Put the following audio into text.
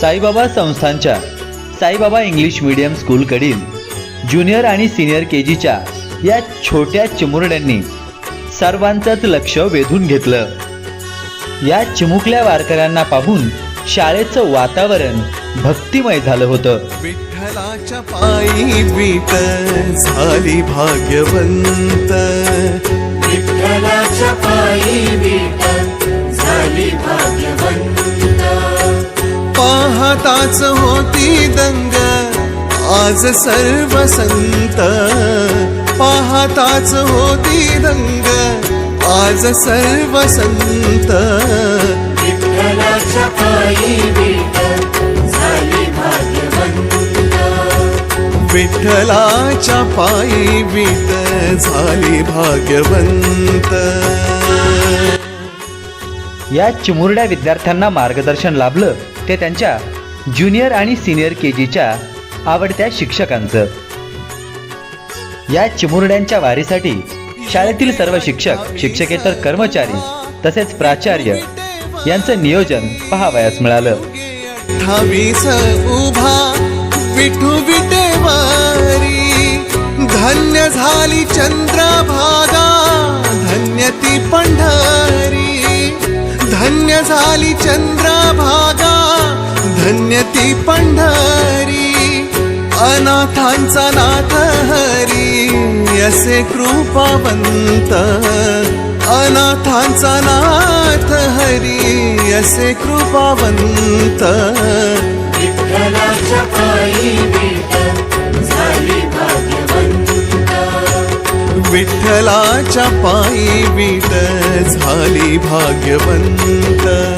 साईबाबा संस्थांच्या Saibaba English medium स्कूलकडील junior आणि सिनियर के जीच्या या छोट्या चिमुरड्यांनी सर्वांचंच लक्ष वेधून घेतलं. या चिमुकल्या वारकऱ्यांना पाहून शाळेचं वातावरण भक्तिमय झालं होतं. विठ्ठलाच्या पायी बीट झाली भाग्यवंत. पाहताच होती दंग. आज सर्व संत पाहताच होती दंग. आज सर्व संत विठ्ठलाच्या पायी विट झाली भाग्यवंत. विठ्ठलाच्या पायी बीट झाली भाग्यवंत. या चिमुरड्या विद्यार्थ्यांना मार्गदर्शन लाभलं ते त्यांच्या ज्युनियर आणि सिनियर के जीच्या आवडत्या शिक्षकांचं. या चिमुरड्यांच्या वारीसाठी शाळेतील सर्व शिक्षक शिक्षकेतर कर्मचारी तसेच प्राचार्य यांचं नियोजन पहावयास मिळालं. उभा विठू धन्य झाली चंद्रभागा धन्य ती पंढरी धन्य झाली चंद्रभागा. धन्य ती पंढरी अनाथांचा नाथ हरी. असे कृपावंत अनाथांचा नाथ हरी. असे कृपावंत. विठ्ठलाच्या पायी विट झाली भाग्यवंत. विठ्ठलाच्या पायी बीट झाली भाग्यवंत.